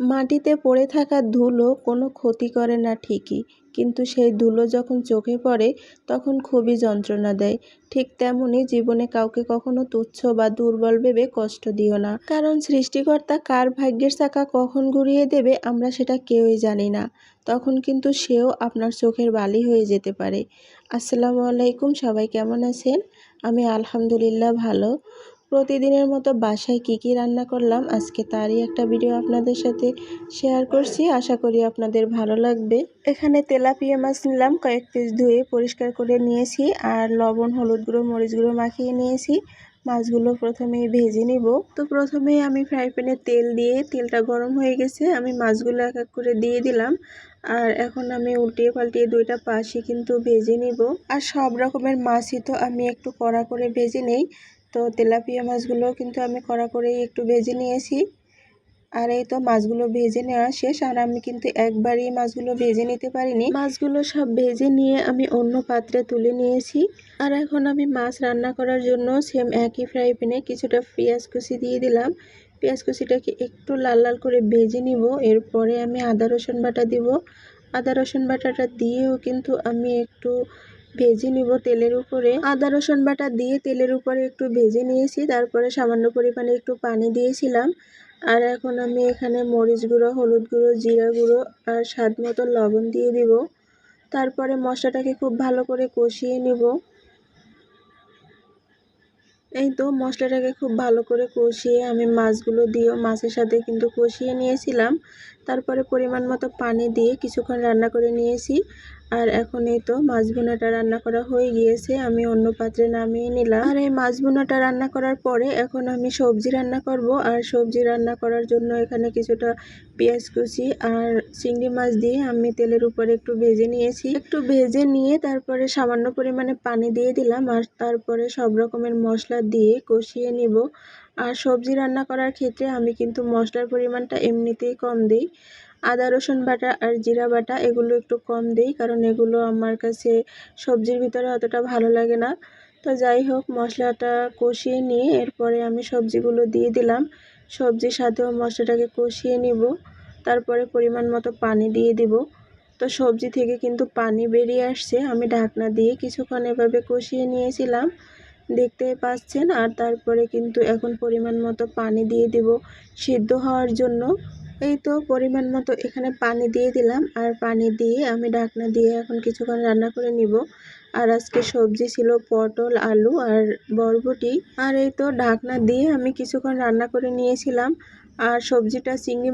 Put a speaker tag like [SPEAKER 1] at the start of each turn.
[SPEAKER 1] মাটিতে পড়ে থাকা ধুলো কোনো ক্ষতি করে না ঠিকই, কিন্তু সেই ধুলো যখন চোখে পড়ে, তখন খুবই যন্ত্রণা দেয়। ঠিক তেমনই জীবনে কাউকে কখনো তুচ্ছ বা দুর্বল ভেবে কষ্ট দিও না। কারণ সৃষ্টিকর্তা কার ভাগ্যের চাকা কখন ঘুরিয়ে দেবে আমরা সেটা কেউই জানি না। তখন কিন্তু সেও আপনার চোখের বালি হয়ে যেতে পারে। আসসালামু আলাইকুম, সবাই কেমন আছেন? আমি আলহামদুলিল্লাহ ভালো। প্রতিদিনের মতো বাসায় কি কি রান্না করলাম, আজকে তারই একটা ভিডিও আপনাদের সাথে শেয়ার করছি। আশা করি আপনাদের ভালো লাগবে। এখানে তেলাপিয়া মাছ নিলাম, কয়েক পিস ধুয়ে পরিষ্কার করে নিয়েছি আর লবণ, হলুদ গুঁড়ো, মরিচ গুঁড়ো মাখিয়ে নিয়েছি। মাছগুলো প্রথমেই ভেজে নিব। তো প্রথমেই আমি ফ্রাই প্যানে তেল দিয়ে, তেলটা গরম হয়ে গেছে, আমি মাছগুলো এক এক করে দিয়ে দিলাম। আর এখন আমি উল্টিয়ে পাল্টিয়ে দুইটা পাশে কিন্তু ভেজে নিব। আর সব রকমের মাছই তো আমি একটু কড়া করে ভেজে নেই। তো তেলাপিয়া মাছগুলো কিন্তু আমি কড়া করেই একটু ভেজে নিয়েছি। আর এই তো মাছগুলো ভেজে নেওয়া শেষ, আর আমি কিন্তু একবারই মাছগুলো ভেজে নিতে পারিনি। মাছগুলো সব ভেজে নিয়ে আমি অন্য পাত্রে তুলে নিয়েছি। আর এখন আমি মাছ রান্না করার জন্য সেম একই ফ্রাই প্যানে কিছুটা পেঁয়াজ কুচি দিয়ে দিলাম। পেঁয়াজ কুচিটাকে একটু লাল লাল করে ভেজে নিব। এরপরে আমি আদা রসুন বাটা দিব। আদা রসুন বাটাটা দিয়েও কিন্তু আমি একটু ভেজে নিব তেলের উপরে। আদা, রসুন বাটা দিয়ে তেলের উপরে একটু ভেজে নিয়েছি। তারপরে সামান্য পরিমাণে একটু পানি দিয়েছিলাম। আর এখন আমি এখানে মরিচ গুঁড়ো, হলুদ গুঁড়ো, জিরা গুঁড়ো আর স্বাদ মতো লবণ দিয়ে দিব। তারপরে মশলাটাকে খুব ভালো করে কষিয়ে নিব। এই তো মশলাটাকে খুব ভালো করে কষিয়ে আমি মাছগুলো দিয়েও মাছের সাথে কিন্তু কষিয়ে নিয়েছিলাম। তারপরে পরিমাণ মতো পানি দিয়ে কিছুক্ষণ রান্না করে নিয়েছি। আর এখন এই তো মাছ ভুনাটা রান্না করা হয়ে গিয়েছে, আমি অন্য পাত্রে নামিয়ে নিলাম। আর এই মাছ ভুনাটা রান্না করার পরে এখন আমি সবজি রান্না করব, আর সবজি রান্না করার জন্য এখানে কিছুটা পেঁয়াজ কুচি আর চিংড়ি মাছ দিয়ে আমি তেলের উপরে একটু ভেজে নিয়েছি। একটু ভেজে নিয়ে তারপরে সামান্য পরিমাণে পানি দিয়ে দিলাম, আর তারপরে সব রকমের মশলা দিয়ে কষিয়ে নিব। আর সবজি রান্না করার ক্ষেত্রে আমি কিন্তু মশলার পরিমাণটা এমনিতেই কম দিই। আদা, রসুন বাটা আর জিরা বাটা, এগুলো একটু কম দিই, কারণ এগুলো আমার কাছে সবজির ভিতরে অতটা ভালো লাগে না। তো যাই হোক, মশলাটা কষিয়ে নিয়ে এরপরে আমি সবজিগুলো দিয়ে দিলাম। সবজির সাথেও মশলাটাকে কষিয়ে নিব। তারপরে পরিমাণ মতো পানি দিয়ে দিব। তো সবজি থেকে কিন্তু পানি বেরিয়ে আসছে। আমি ঢাকনা দিয়ে কিছুক্ষণ এভাবে কষিয়ে নিয়েছিলাম। দেখতে পাচ্ছেন, আর তারপরে কিন্তু এখন পরিমাণ মতো পানি দিয়ে দিব সিদ্ধ হওয়ার জন্য। এই তো পরিমাণ মতো এখানে পানি দিয়ে দিলাম। আর পানি দিয়ে আমি ঢাকনা দিয়ে এখন কিছুক্ষণ রান্না করে নিব। আর আজকে সবজি ছিল পটল, আলু আর বরবটি। আর এই তো ঢাকনা দিয়ে আমি কিছুক্ষণ রান্না করে নিয়েছিলাম। আর সবজিটা চিংড়ি